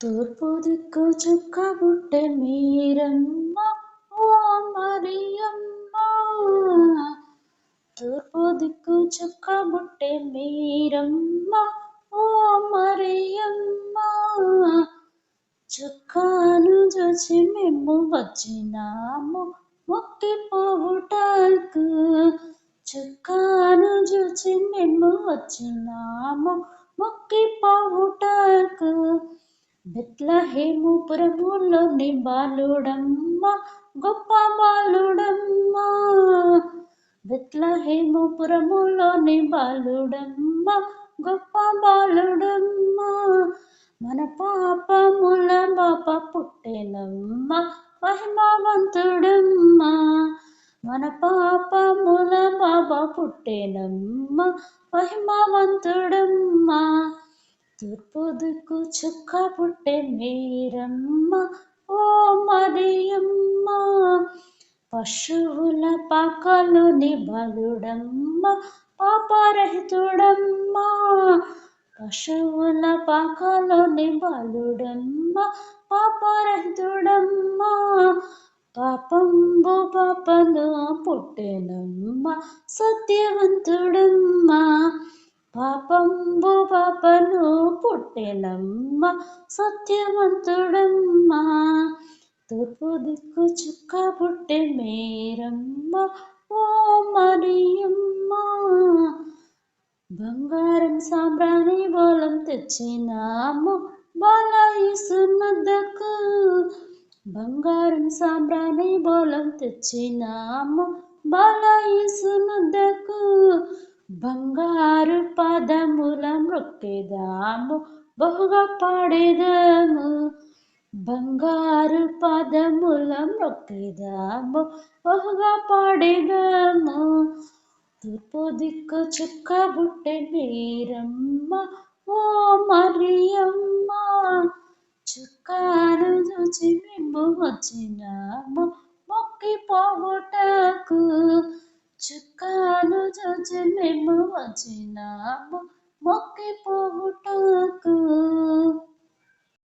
తూర్పు దిక్కు చుక్క బుట్టె మీరమ్మ ఓ మరియమ్మ. తూర్పు దిక్కు చుక్క బుట్టె మీరమ్మ ఓ మరియమ్మ. చుక్కాను చూచి మేము వచ్చినాము మొక్కి పోవుటకు చుక్కాను చూచి మేము వచ్చినాము మొక్కి బెత్లహేముపురములోని బాలుడమ్మ గొప్ప బాలుడమ్మ. బెత్లహేముపురములోని బాలుడమ్మ గొప్ప బాలుడమ్మ. మన పాపముల బాప పుట్టెనమ్మ మహిమవంతుడమ్మ. మన పాపముల బాబా పుట్టెనమ్మ మహిమవంతుడమ్మ. తూర్పుదుకు చుక్క పుట్టే మీరమ్మ ఓ మరియమ్మ పశువుల పాకలోని బలుడమ్మ పాపరహితుడమ్మ. పశువుల పాకలోని బలుడమ్మ పాపరహితుడమ్మ. పాపంబు పాపను పుట్టెనమ్మ సత్యవంతుడమ్మ. పాపంబు పాపను పుట్టెలమ్మ సత్యవంతుడమ్మ. తూర్పు దిక్కు చుక్క పుట్టె మేరమ్మ ఓ మరియమ్మ. బంగారం సాంబ్రాణి బోలం తెచ్చినాము బాలయేసునద్దకు బంగారం సాంబ్రాణి బోలం తెచ్చినాము బాలయేసునద్దకు బంగారు పదముల మృక్కెదాము బహుగా పాడేదాము. బంగారు పదముల మృక్కెదాము బహుగా పాడేదాము. తూర్పు దిక్కు చుక్క బుట్టె మీరమ్మ ఓ మరియమ్మ. చుక్కాను చూచి మేము వచ్చినాము మొక్కి పోగొట్టకు చుక్క చూచి మేము వచ్చినాము మొక్కి పోగొట్టకు